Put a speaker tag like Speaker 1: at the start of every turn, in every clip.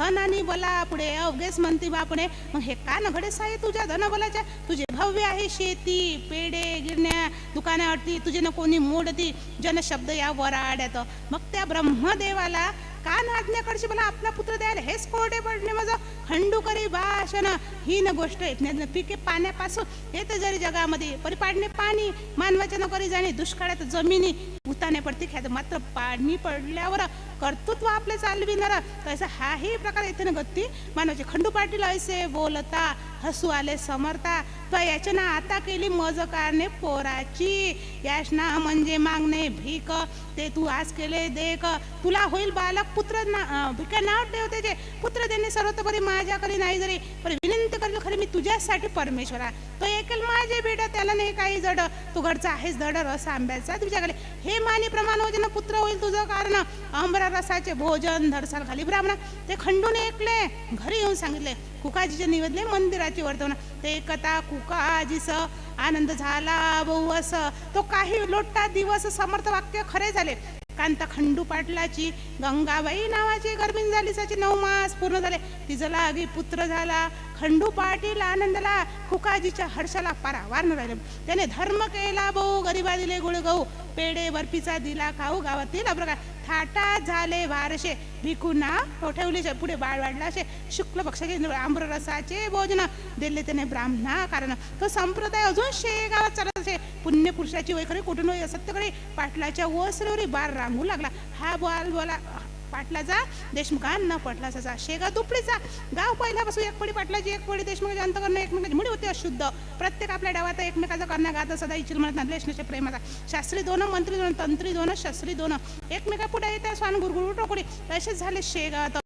Speaker 1: धन आणि पुढे अवघेच म्हणते बापुढे मग हे का नघडेस आहे तुझ्या धनबलाच्या तुझे भव्य आहे शेती पेडे गिरण्या दुकाने अडती तुझे न कोणी मोडती? जन शब्द या वराड्यात. मग त्या ब्रह्मदेवाला का नाज्ञाकडची मला आपला पुत्र द्यायला हेच कोरडे पडणे माझं. खंडू करी भाषण ही न गोष्ट येत पिके पाण्यापासून येते जरी जगामध्ये परी पाडणे पाणी. मानवाच्या न जाणे दुष्काळात जमिनी उताने पडते. ख्यात मात्र पाणी पडल्यावर कर्तृत्व आपले चालविणार तसा हाही प्रकार येते ना गती मानवाचे खंडू पाटील ऐसे बोलता हसू आले समर्था तर याचना आता केली मज कारणे पोराची. याचना म्हणजे मागणे भीक. ते तू आज केले देख. तुला होईल बालक पुत्र ना अं, भिका नाव ठेव त्याचे पुत्र देणे सर्वतोपरी माझ्याकडे नाही जरी. पण विनंती करेल खरी मी तुझ्यासाठी परमेश्वरा. तो एकल माझे बेटा त्याला नाही काही जड. तू घरचा आहेस धड रस आंब्याचा तुझ्याकडे. हे मानी प्रमाण होते ना पुत्र होईल तुझं कारण. अमरा रसाचे भोजन धडसाल खाली. ब्राह्मणा ते खंडून ऐकले घरी येऊन सांगितले कुकाजीचे निवेदले मंदिराची वर्तवण ते कथा कुकाजीस आनंद झाला बहुवस तो काही लोटा दिवस समर्थ वाक्य खरे झाले. कांता खंडू पाटलाची गंगाबाई नावाची गर्भिण झाली त्याची नऊ मास पूर्ण झाले. तिचा लागी पुत्र झाला. खंडू पाटील आनंदला खुकाजीच्या हर्षाला पारावार न राहिले. त्याने धर्म केला भाऊ गरिबा दिले गुळ गहू पेडे बर्फीचा दिला खाऊ गावातील अप्रकार. थाटात झाले वारशे भिकूना ठेवले पुढे बाळ वाढला असे. शुक्ल पक्षाचे आम्ररसाचे भोजन दिले त्याने ब्राह्मणा कारण. तो संप्रदाय अजून शे गावात चालत असे. पुण्य वैखरी कुठून वय सत्यकडे पाटलाच्या वसरेवरी बार रांगू लागला. हा बाल बोला. पाटलाचा देशमुखांना पटलाचा शेगा दुपडीचा गाव पहिल्यापासून एक पडी पाटलाची एक पडी देशमुखाची अंत करणं एकमेकाची मुडी होती अशुद्ध. प्रत्येक आपल्या डावात एकमेकाचा करणं गात सदा इच्छित म्हणत नांदलेशनाच्या प्रेमाचा. शास्त्री दोन मंत्री दोन तंत्री दोन शास्त्री दोन. एकमेका पुढे येत्या स्वान गुरगुरु टोकडी. तसेच झाले शेगात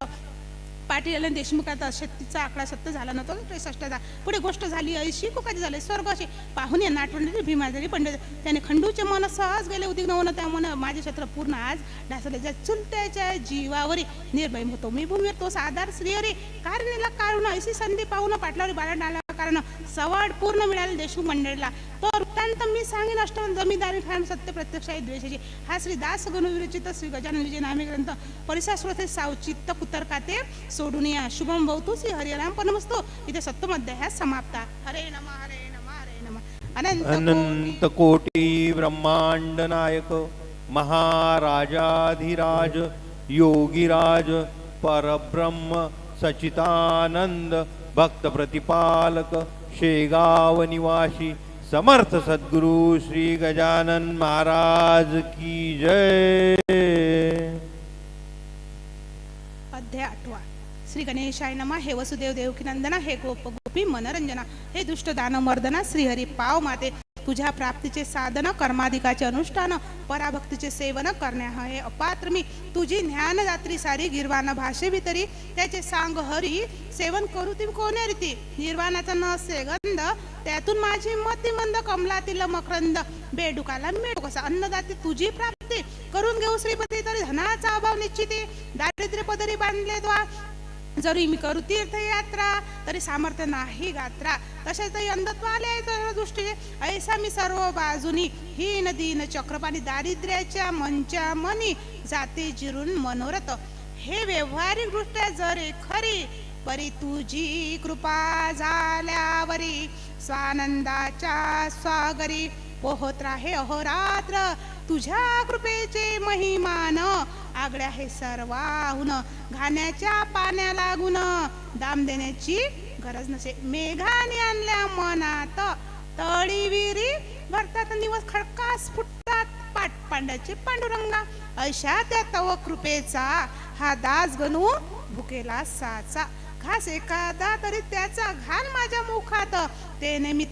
Speaker 1: पाटील आणि देशमुखाचा शक्तीचा आकडा सत्य झाला नव्हता त्रेसष्टचा पुढे गोष्ट झाली ऐशी कुकाची झाले? स्वर्ग अशी पाहुणे नाटवंडी भीमा झाली पंडित त्याने खंडूचे मन सहज गेले उदिग्न होणं त्यामुळे माझे क्षेत्र पूर्ण आज ढासले ज्या चुलत्याच्या जीवावरी निर्भय होतो. मी भूमीवर तो आधार श्रीहरी कारणीला काढून ऐशी संधी पाहून पाटलावरी बाळा डाला कारण सवाड पूर्ण मिळाले देशमुख मंडळीला. तो वृत्तांत मी सांगेन अष्ट जमीदारी ठाण सत्य प्रत्यक्ष आहे द्वेषाची. हा श्री दास गणविरचित श्री गजानन विजय नामे ग्रंथ. परिसास्वथे सावचित्त कुतर्काते सोडून या. शुभम भवतु श्री हरिराम परमस्तो. इथे सप्तम अध्याय समाप्ता. हरे नम हरे नम हरे नम. अनंत कोटी
Speaker 2: ब्रह्मांड नायक महाराजाधिराज योगीराज परब्रह्म सचितानंद भक्त प्रतिपालक शेगाव निवासी समर्थ सद्गुरु श्री गजानन महाराज की जय.
Speaker 1: अध्याय आठवा. श्री गणेशाय नमा हे वसुदेव देवकीनंदना हे गोप गोपी मनरंजना हे दुष्ट दान मर्दना श्रीहरी पाव माते तुझ्या प्राप्तीचे साधन कर्माधिकाचे अनुष्ठान पराभक्तीचे सेवन करण्या हे अपात्र मी. तुझी ज्ञानदात्री सारी गिरवान भाषे भितरी त्याचे सांग हरी सेवन करू ती कोण्या रीती? निर्वाणाचा नसे गंध त्यातून माझी मती मंद कमलातील मकरंद बेडुकाला मेडू कसा? अन्नदाती तुझी प्राप्ती करून घेऊ श्रीपती तरी धनाचा अभाव निश्चिती. दारिद्र्य पदरी बांधले द्वा जरी मी करू तीर्थयात्रा तरी सामर्थ्य नाही गात्रा. तसेच तरी अंधत्व आले आहे दृष्टीने ऐसा मी सर्व बाजूनी हीन दीन चक्रपाणी दारिद्र्याच्या मनच्या मनी जाते जिरून मनोरथ. हे व्यवहारिक दृष्ट्या जरे खरी परी तुझी कृपा झाल्यावरी स्वानंदाच्या स्वागरी. पोहत राहे अहोरात्र तुझ्या कृपेचे महिमान. आगळ्या हे सर्वाहून घाण्याच्या पाण्या लागून दाम देण्याची गरज नसे. मेघाने आणल्या मनात तळी विरी भरतात दिवस खडकास फुटतात पाट पांड्याचे पांडुरंगा. अशा त्या तव कृपेचा हा दास गणू भुकेला साचा. घास एखादा तरी त्याचा घाण माझ्या मुखात ते नेहमी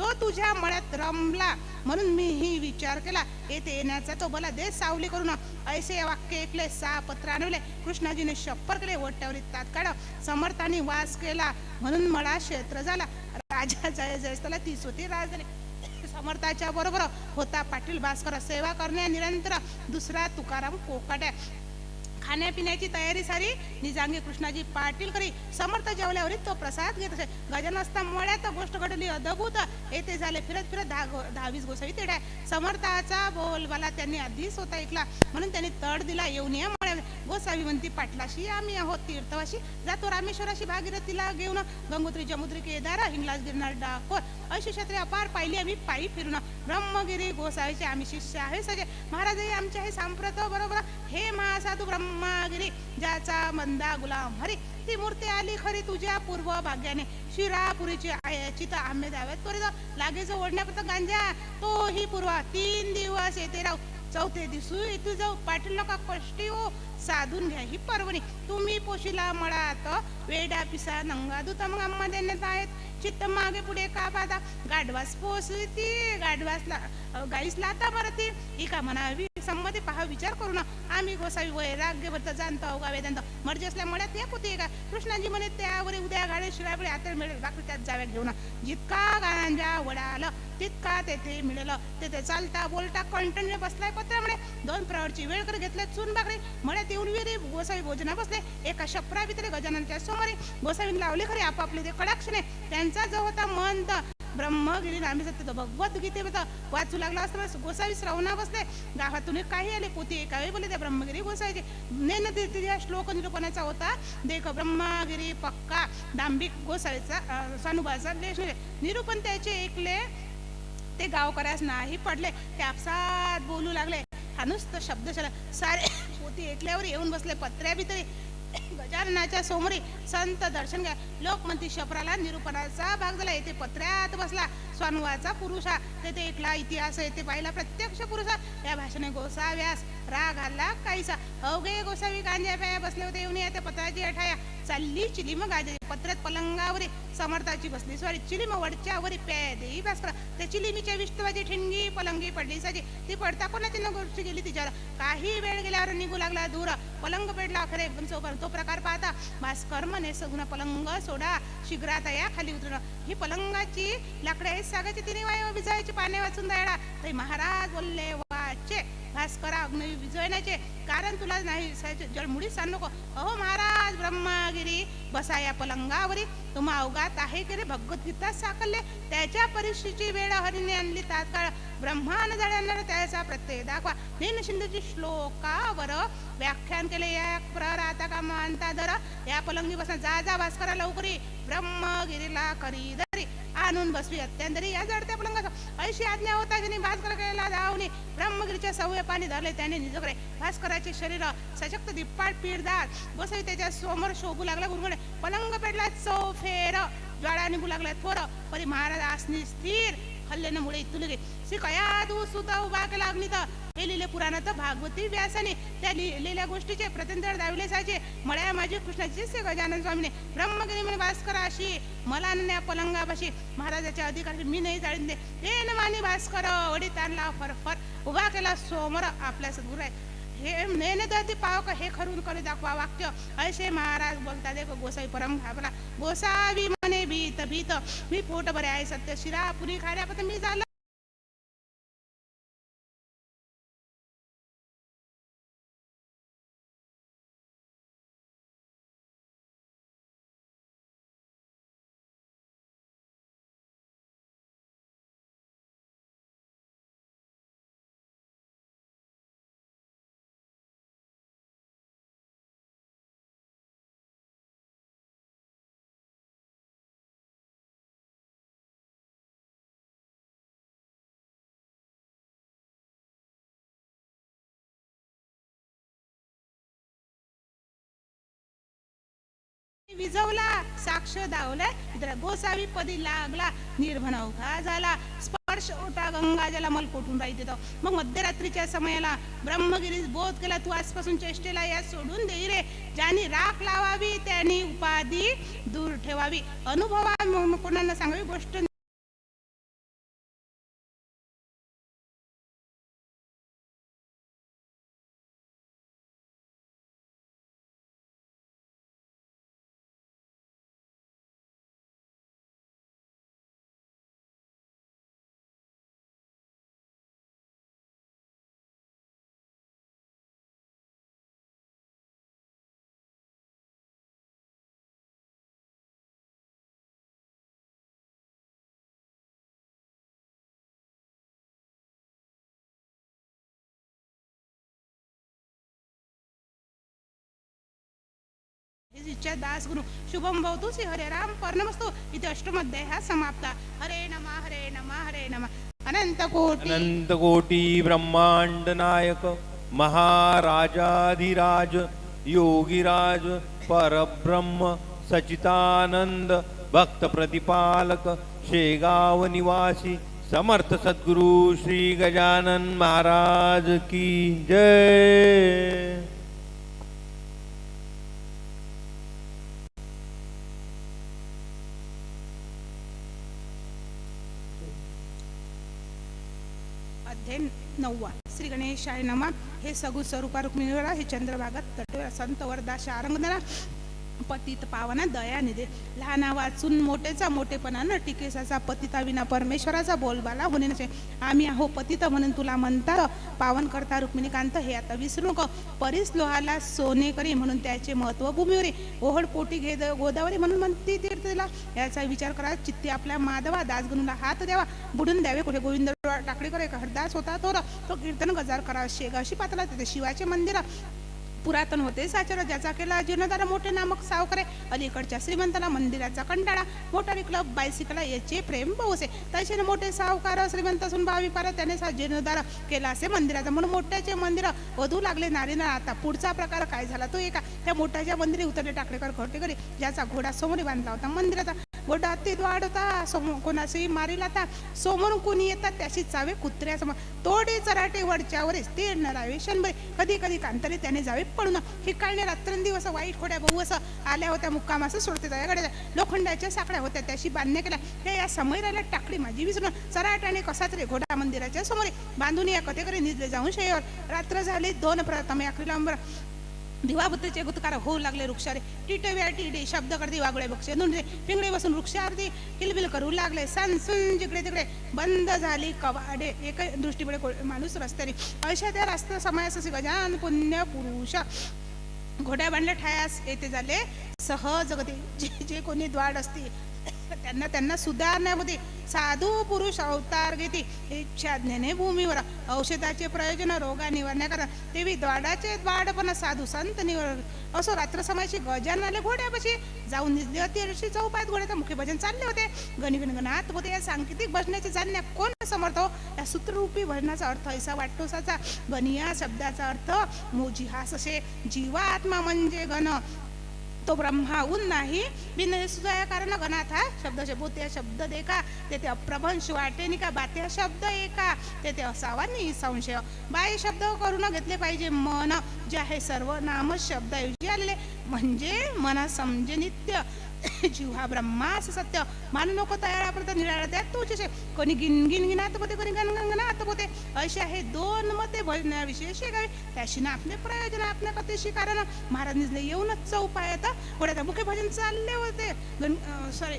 Speaker 1: तो तुझ्या मळ्यात रमला म्हणून मी ही विचार केला. येथे येण्याचा तो मला दे सावली करून ऐसे वाक्य ऐकले सहा पत्र आणवले कृष्णाजीने शप्पर केले ओट्यावरी तात्काळ समर्थाने वास केला म्हणून मळा क्षेत्र झाला. राजा जय जयस्थला तीच होती राजधानी. समर्थाच्या बरोबर होता पाटील भास्कर. सेवा करण्या निरंतर. दुसरा तुकाराम कोकाट्या. खाण्यापिण्याची तयारी सारी. निजांगी कृष्णाजी पाटील करी समर्थ जेवल्यावरी तो प्रसाद घेत असे. गजानन असता मळ्यात गोष्ट घडली अद्भुत. येथे झाले फिरत फिरत दहा गो- दहावीस गोसावी तेढ्या. समर्थाचा बोलबाला त्यांनी आधीच होता ऐकला. म्हणून त्यांनी तड दिला येऊन या मळ्यात गोसावी म्हणती पाटलाशी आम्ही आहोत तीर्थवाशी. जातो रामेश्वराशी भागीरथीला घेऊन. गंगोत्री जमुद्री केदारा हिंगलाज गिरणार डाकोर. अशी क्षेत्रे अपार पाहिली आम्ही पायी फिरून. ब्रह्मगिरी गोसावीचे आम्ही शिष्य आहे. सगळे महाराजही आमच्या हे सांप्रत बरोबर? हे महासाधू ब्रह्मगिरी ज्याचा मंदा गुलाम हरी ती मूर्ती आली खरी तुझ्या पूर्व भाग्याने शिरापुरीची आयाची तर आम्ही द्याव्यात त्वरित लागेच ओढण्यापर्यंत गांजा तोही पूर्वा. तीन दिवस येते राहू चौथे दिसू इथे जाऊ. पाटील नका कष्टी हो साधून घ्या ही पर्वणी. तुम्ही पोशीला मळात वेडा पिसा नंगा दुता मग आम्हा देण्यात आहेत. चित्त मागे पुढे का पाहता गाढवास पोसती गाढवासला गाईस लाता बरं ही का म्हणावी संमती पहा विचार करू ना. आम्ही गोसावी वैराग्य भरत जाणतो अवगा वेदांत मर्जी असल्या मळ्यात एक होते का कृष्णाजी म्हणे त्यावर उद्या गाडे शिरापुढे आता मिळेल बाकी त्यात जाव्या घेऊ ना. जितका गांजा वडाला तितका तेथे मिळेल. तेथे चालता बोलता कंटिन्यू बसलाय पत्रामुळे दोन प्रहरची वेळ कर घेतले चून बाकडी. मळ्यात येऊन विहिरी गोसावी भोजना बसले. एका शपरा भितरे गजाननच्या समोरी. गोसावीने लावले खरे आपापले ते कडाक्षणे. त्यांचा जो होता मंत ब्रह्मगिरी नामी सत्य तो भगवद्गीते वाचू लागला असताना गोसावी श्रवणा बसले. गावातून एक काही आले पोती एकावे बोलले. त्या ब्रह्मगिरी गोसावीचे. नेन ते या श्लोक निरूपणाचा होता. देख ब्रह्मगिरी पक्का. दांभिक गोसावीचा अं, देश निरूपण त्याचे ऐकले. ते गावकऱ्यास नाही पडले. ते आपसात बोलू लागले. हा नुसतं शब्द झाला. सारे पोती ऐकल्यावर येऊन बसले. पत्र्या भितरी गजाननाच्या समोरी संत दर्शन घ्या. लोक म्हणती शपराला निरूपणाचा भाग झाला. येथे पत्र्यात बसला. स्वानुवाचा पुरुषा तेथे एकला इतिहास येथे पाहिला प्रत्यक्ष पुरुषा या भाषेने गोसाव्यास राग आला काहीसा. हो अवघे गोसावी गांजा पाया बसले होते येऊन त्या पत्राची अठाया. चालली चिलीम गाजे पत्रात पलंगावरी समर्थाची बसली स्वारी. चिलीम वडच्यावरी प्या देई भास्कर. त्या चिलिमीच्या विष्टवाजी ठिणगी पलंगी पडली साजी. ती पडता कोणाची न गोष्टी गेली तिच्यावर. काही वेळ गेल्यावर निघू लागला दूर पलंग पेडला खरे एकदम सोबर तो प्रकार पाहता भास्कर म्हणे सगुण पलंग सोडा शिगरात या खाली उतरण ही पलंगाची लाकडे सागाची तिने वाय विजायची पाने वाचून द्यायला. ते महाराज बोलले वाचे भास्करा अग्नी विजयनाचे. कारण तुला नाही जळ जळमुळी सांग नको. अहो महाराज ब्रह्मगिरी बसा या पलंगावरी. तुम्हा अवगात आहे की रे भगवद्गीता साकलले त्याच्या परीक्षेची वेळ हरीने आणली तात्काळ. ब्रह्मान जाण्याला त्याचा प्रत्यय दाखवा. नेन शिंदेची श्लोकावर व्याख्यान केले. या प्रहर आता का मानता दर या पलंगी बसा जा जा भास्करा लवकरी. ब्रह्मगिरीला करी आणून बसवी अत्यंतरी या जडत्या पलंगाचा अशी आज्ञा होता ज्यांनी भास्कर केला जाऊनी ब्रह्मगिरीच्या सवय पाणी धरले. त्याने निजकडे भास्कराचे शरीर सशक्त दिप्पाट पीडदार बसवी त्याच्यासमोर शोभू लागला. गुरगुडे पलंग पेटला. चौफेर ज्वाळा निघू लागला. थोर. परी महाराज आसनी स्थिर. हल्ल्यानं मुळे इथून गे श्री कया तू सुता उभा केला तर हे लिहिले पुराणात भागवती व्यासाने. त्या लिहिलेल्या गोष्टीचे प्रत्यंतर दाविले साचे. मळ्या माझी कृष्णाची से गजानन स्वामीने. ब्रह्मगिरी म्हणे भास्कर अशी. मला न्या पलंगापाशी. महाराजाच्या अधिकारी मी नाही जाळीन दे. हे न भास्कर ओढी ताणला फरफर. उभा केला सोमर आपल्या सद्गुरू आहे. हे नेने दती पाव का हे खरून करे दाखवा वाक्य. ऐसे महाराज बोलता दे गोसाई परम घाबरा. गोसावी भीत भीत मी पोट बरे आहे सत्य शिरा पुरी खाण्यापासून मी झालं विजवला साक्ष दावलाय गोसावी पदी लागला निर्भन अवघा झाला. स्पर्श होता गंगा ज्याला मल कोठून राहते तो. मग मध्यरात्रीच्या समयाला ब्रह्मगिरीस बोध केला तू आजपासून चेष्टेला या सोडून देई रे. ज्यानी राख लावावी त्यांनी उपाधी दूर ठेवावी. अनुभवा कोणाला सांगावी गोष्ट इच्छा दास गुरु शुभम भवतु श्री हरे राम पर्णमस्तु इथे अष्टमध्याय हा हरे नमः हरे नमः हरे नमः। अनंत कोटी।
Speaker 2: अनंत कोटी ब्रह्मांड नायक महाराजाधिराज योगीराज परब्रह्म सचितानंद भक्त प्रतिपालक शेगाव निवासी समर्थ सद्गुरु श्री गजानन महाराज की जय।
Speaker 1: अध्याय नववा. श्री गणेशाय नमा. हे सगु स्वरूपा रुक्मिणीवरा हे चंद्रभागात तटवर संत वरदा शारंगधरा पतित पावना दया निधे. लहाना वाचून मोठेचा मोठेपणानं टिकेसाचा पतिता विना परमेश्वराचा बोलबाला होणे नसे. आम्ही आहो पतित म्हणून तुला म्हणता. पावन करता रुक्मिणीकांत हे आता विसरू नको. परीस लोहाला सोने करी म्हणून त्याचे महत्त्व भूमीवरी ओहड पोटी घे गोदावरी म्हणून म्हणती तीर्थला याचा विचार करा. चित्ती आपल्या माधवा दासगणूला हात द्यावा. बुडून द्यावे कुठे गोविंद टाकळीकर एक हरदास होता. तो तो कीर्तन गजार करा शेगावशी पातला तिथे शिवाचे मंदिर पुरातन होते साचर. ज्याचा केला जीर्णदार मोठे नामक सावकरे अलीकडच्या श्रीमंताला मंदिराचा कंटाळा. मोटारी क्लब बायसिकला याचे प्रेम बहुसे तसे मोठे सावकार श्रीमंत असून भावी पारा त्याने जीर्णदार केला असे मंदिराचा. म्हणून मोठ्याचे मंदिर वधू लागले नारीना आता पुढचा प्रकार काय झाला तो एका त्या मोठ्याच्या मंदिरी उतरले टाकडेकर घोटेकरी ज्याचा घोडा समोरी बांधला होता मंदिराचा. घोडा ते द्वाड होता समोर कोणाशी मारील आता. समोरून कोणी येतात त्याशी चावे कुत्र्यासमोर. तोडे चराटे वरच्यावरच ते नरावे शनबरे कधी कधी कांतरे त्याने जावे पळून. हिकाळणे रात्रंदिवस वाईट खोड्या बहु असं आल्या होत्या मुक्काम असं सोडते त्याकडे लोखंडाच्या साकड्या होत्या त्याशी बांधण्या केल्या हे या समैराला टाकली माझी विसरून. चराट्याने कसा तरी घोडा मंदिराच्या समोर. बांधून या कथेकडे निजले जाऊन शेवर रात्र झाले दोन प्रथम अखरीला दिवाबत्तीचे गुतकार होऊ लागले वृक्षारे. टिटव्या टिडे शब्द करते वागळे बक्षे. नुंडे पिंगडे बसून वृक्षावरती किलबिल करू लागले. सनसून जिकडे तिकडे बंद झाली कवाडे. एक दृष्टीकडे को- माणूस रस्त्याने. अशा त्या रस्त्या समायास गजान पुण्य पुरुष. घोड्या बांधल्या ठायास येते झाले. सहज गती. जे जे कोणी द्वाड असते त्यांना त्यांना सुधारण्यामध्ये साधू पुरुष अवतार घेते. इच्छाज्ञाने भूमीवर औषधाचे प्रयोजन रोगा निवारण्याकरता तेवी द्वाडाचे द्वाडपण साधू संत निवर असो रात्र समाशी गजान आले घोड्यापाशी जाऊन निजले होते. ऋषी चौपात घोड्याचं मुख्य भजन चालले होते. गणगणगणात होते. या सांकेतिक भजनाचे जाणण्या कोण समर्थ हो? या सूत्ररूपी भजनाचा अर्थ ऐसा वाटतो साचा गणिया शब्दाचा अर्थ मोजी हास असे जीवात्मा म्हणजे गण तो ब्रह्माहून नाही. बिन सुद्धा कारण गणात हा शब्द बोत्या शब्द देखा. तेथे अप्रभंश वाटे नि का बात्या शब्द एका. तेथे असावा नि संशय. बाय शब्द करून घेतले पाहिजे मन जे आहे सर्व नाम शब्द ऐवजी आलेले म्हणजे मना समजे नित्य. जीव हा ब्रह्मा सत्य. मानू नको तयार आपण निराळा. त्यात तोच कोणी गिन गिन गिनात पोते कोणी गण गणगणात पोते. असे आहे दोन मते भजनाविषयी शिकावे त्याशी ना आपले प्रयोजन आपल्या कथेशी कारण. महाराज येऊनच चौपाय आता पुढे मुख्य भजन चालले होते. गण सॉरी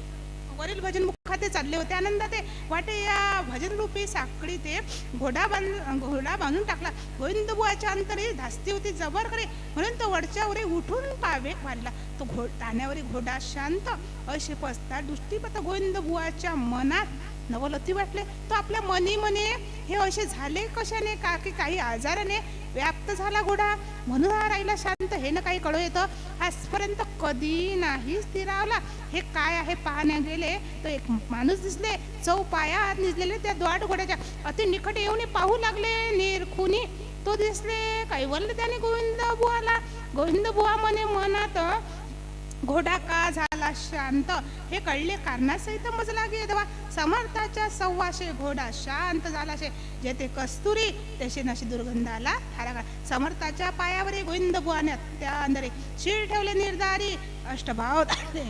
Speaker 1: वरील भजन दुःखाते चालले होते. आनंदाते वाटे या भजन रूपी साखळी ते घोडा बांध घोडा बांधून टाकला. गोविंद बुवाच्या अंतरी धास्ती होती जबर करे म्हणून तो वरच्यावरी उठून पावे वाढला तो घो ताण्यावरी घोडा शांत असे पसता दृष्टीपत गोविंद बुवाच्या मनात नवलती वाटले. तो आपल्या मनी मने हे असे झाले कशाने? का की काही आजाराने? व्याप्त झाला घोडा. म्हणून हा राहिला शांत. हे ना काही कळू येतं. आजपर्यंत कधी नाही स्थिरावला. हे काय आहे? पाहण्या गेले तर एक माणूस दिसले. चौपायात निजलेले त्या द्वाड घोड्याच्या. अति निकट येऊन पाहू लागले निरखुनी. तो दिसले. काही बोलले त्याने गोविंद बुवाला गोविंद बुवा म्हणे मनात घोडा का झाला शांत हे कळले कारणासहित मजला गे देवा समर्थाच्या सव्वाशे घोडा शांत झाला शे जेथे कस्तुरी तसे नशी दुर्गंधाला थारा समर्थाच्या पायावरी गोविंद बुवाने त्या अंदरे शिर ठेवले निर्धारी. अष्टभाव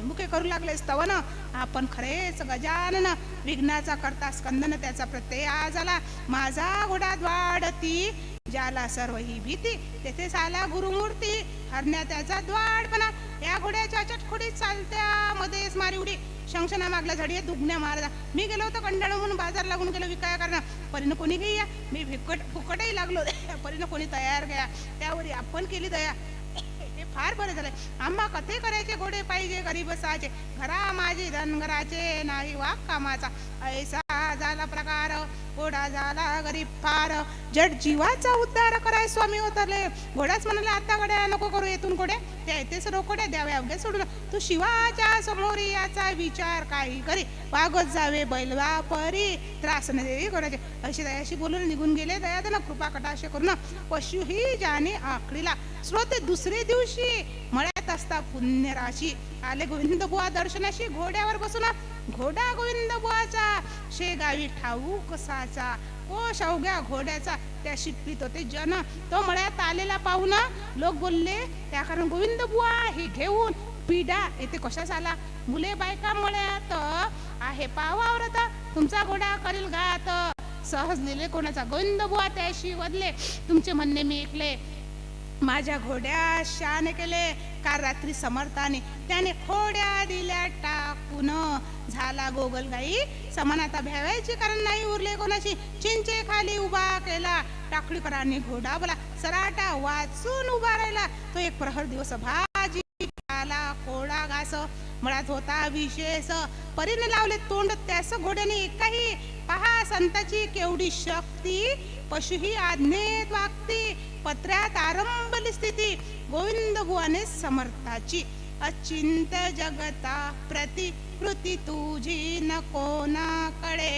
Speaker 1: मुखे करू लागले स्तवन. आपण खरेच गजानन. विघ्नाचा करता स्कंदन त्याचा प्रत्यय आज आला माझा घोडा द्वाडती. ज्याला सर्व ही भीती तेथे साला गुरुमूर्ती. हरण्या त्याचा द्वाडपणा. या घोड्याच्या चटखुडीत चालत्या मध्येच मारी उडी. शंशना मागला झाडी दुगण्या मारला. मी गेलो होतो कंडाळ म्हणून बाजार लागून गेलो विकाया करणं परीनं कोणी घेया? मी भिकट फुकटही लागलो. परीनं कोणी तयार घ्या? त्यावर आपण केली दया. हे फार बरं झालंय. आम्हा कथे करायचे घोडे पाहिजे गरीब बसायचे घरा माझे धनगराचे नाही वाघ कामाचा. ऐसा झाला प्रकार घोडा झाला गरीब फार. जड जीवाचा उद्धार कराय स्वामी उतरले. घोडाच म्हणाले आता गड्या नको करू येथून कोडे ते तेच द्यावे अवघे सोडून. तू शिवाच्या समोर याचा विचार काही करी. वागत जावे बैलवा परी त्रास न देवी कोणाचे. अशी दयाशी बोलून निघून गेले. दया ना कृपा कटाशे करून पशु ही जाने आकडीला. श्रोते दुसरे दिवशी मळ्यात असता पुण्यराशी. आले गोविंद बुवा दर्शनाशी. घोड्यावर बसून घोडा गोविंद बुवाचा शेगावी ठाऊ कसाचा कोश अवघ्या घोड्याचा त्या शिप्पीत होते जन. तो मळ्यात आलेला पाहून लोक बोलले त्या कारण गोविंद बुवा हे घेऊन पिढा येथे कशाच आला मुले बायका मळ्यात आहे पावावरत तुमचा घोडा करील घात. सहज नेले कोणाचा? गोविंद बुवा त्याशी वदले तुमचे म्हणणे मी ऐकले. माझ्या घोड्या शान केले काल रात्री समर्थाने त्याने खोड्या दिल्या टा पुन झाला गोगलगाई. समानाता भ्यावायची कारण नाही उरले कोणाची चिंचे खाली उभा केला. टाकळीकरांनी घोडा बोला. सराटा वाचून उभा राहिला. तो एक प्रहर दिवस भाजी आला कोळा घास. मळात होता विशेष. परीने लावले तोंड त्यास घोड्याने काही पहा संताची केवढी शक्ती. पशुही आज्ञेत वागती. पत्र्यात आरंभली स्थिती. गोविंद बुवाने समर्थाची. अचिंत जगता प्रतिकृती तुझी न कोणाकडे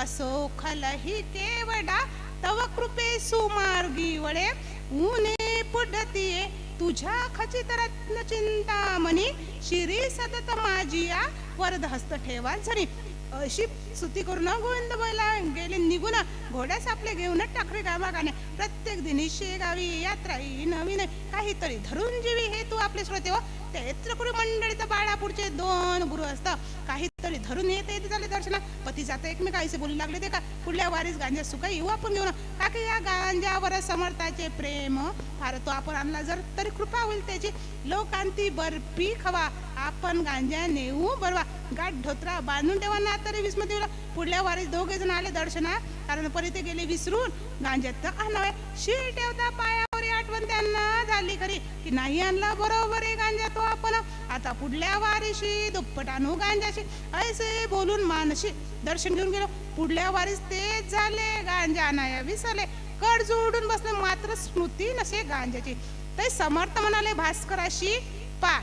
Speaker 1: असो खलही केवडा तव कृपे सुमार्गी वळे. ऊने पुढतीये तुझ्या खचित रत्न चिंतामणी. शिरी सतत माझिया वरद हस्त ठेवा झरी अशी स्तुती करून गोविंद बोला गेले निघून घोड्यास आपले घेऊन टाकरे गावागाने प्रत्येक दिनी शेगावी यात्रा ही नवीन काहीतरी धरून जीवी हे तू आपले श्रोते हो. त्या मंडळी मंडळीत बाळापूरचे दोन गुरु असतं काहीतरी धरून येते येते झाले दर्शन. पती जाता एकमेकांशी बोलू लागले ते का? पुढल्या वारीस गांजा सुका येऊ आपण घेऊन. काकी या गांजावर समर्थाचे प्रेम. फार तो आपण आणला जर तरी कृपा होईल त्याची. लोकांती बर्फी खवा आपण गांजा नेऊ बरवा. गाठ धोत्रा बांधून ठेवा ना तरी विस्मतीला पुढल्या वारीस दोघे जण आले दर्शना कारण परी ते गेले विसरून गांजात तर आणवे. शी ठेवता पायावर आठवण त्यांना झाली खरी की नाही आणला बरोबर आहे गांजा तो आपण. आता पुढल्या वारीशी दुप्पट आणू गांजाशी. ऐसे बोलून मानशी. दर्शन घेऊन गेलो. पुढल्या वारीस तेच झाले गांजा आणाया विसरले. कड जोडून बसले मात्र स्मृती नसे गांजाची. ते समर्थ म्हणाले भास्कराशी पा.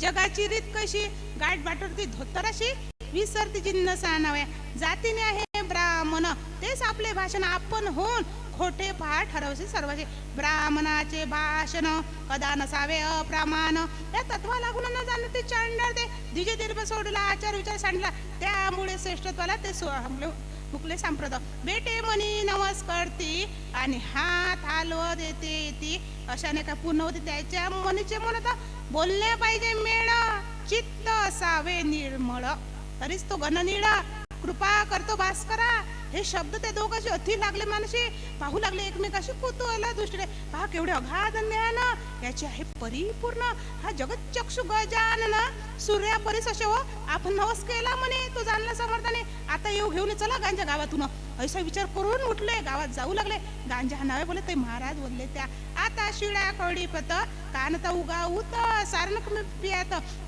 Speaker 1: जगाची रीत कशी? गाठ बाटवरती धोतराशी. विसरती जिन्नस सानाव्या जातीने आहे ब्राह्मण. तेच आपले भाषण. आपण होऊन खोटे पहा ठरवसे सर्वचे. ब्राह्मणाचे भाषण कदा नसावे अप्रमाण. या तत्वा लागून न जाणं ते चांडाळ ते दिजे दीर्घ सोडला आचार विचार सांडला. त्यामुळे श्रेष्ठत्वाला ते सो- मुकले सांप्रत बेटे मनी नवस करती आणि हात आलो देते ती. अशाने काय पूर्ण होते त्याच्या मनीचे म्हणत बोलले पाहिजे मेळ. चित्त असावे निर्मळ. तरीच तो घन निळा. कृपा करतो भास्करा हे शब्द ते दोघांशी अति लागले मानशी पाहू लागले एकमेकाशी कुतूहला दृष्टीने पहा केवढे अगाध ज्ञान. याचे आहे परिपूर्ण. हा जगत चक्षु गजानन. सूर्या परीस असे हो आपण नवस केला म्हणे तो जाणला समर्थाने. आता येऊ घेऊन चला गांजा गावातून. ऐसा विचार करून उठले. गावात जाऊ लागले. गांजा नावे बोले ते महाराज बोलले त्या. आता शिळ्या कवडी पत कानता उगा उत सारण पियात. मी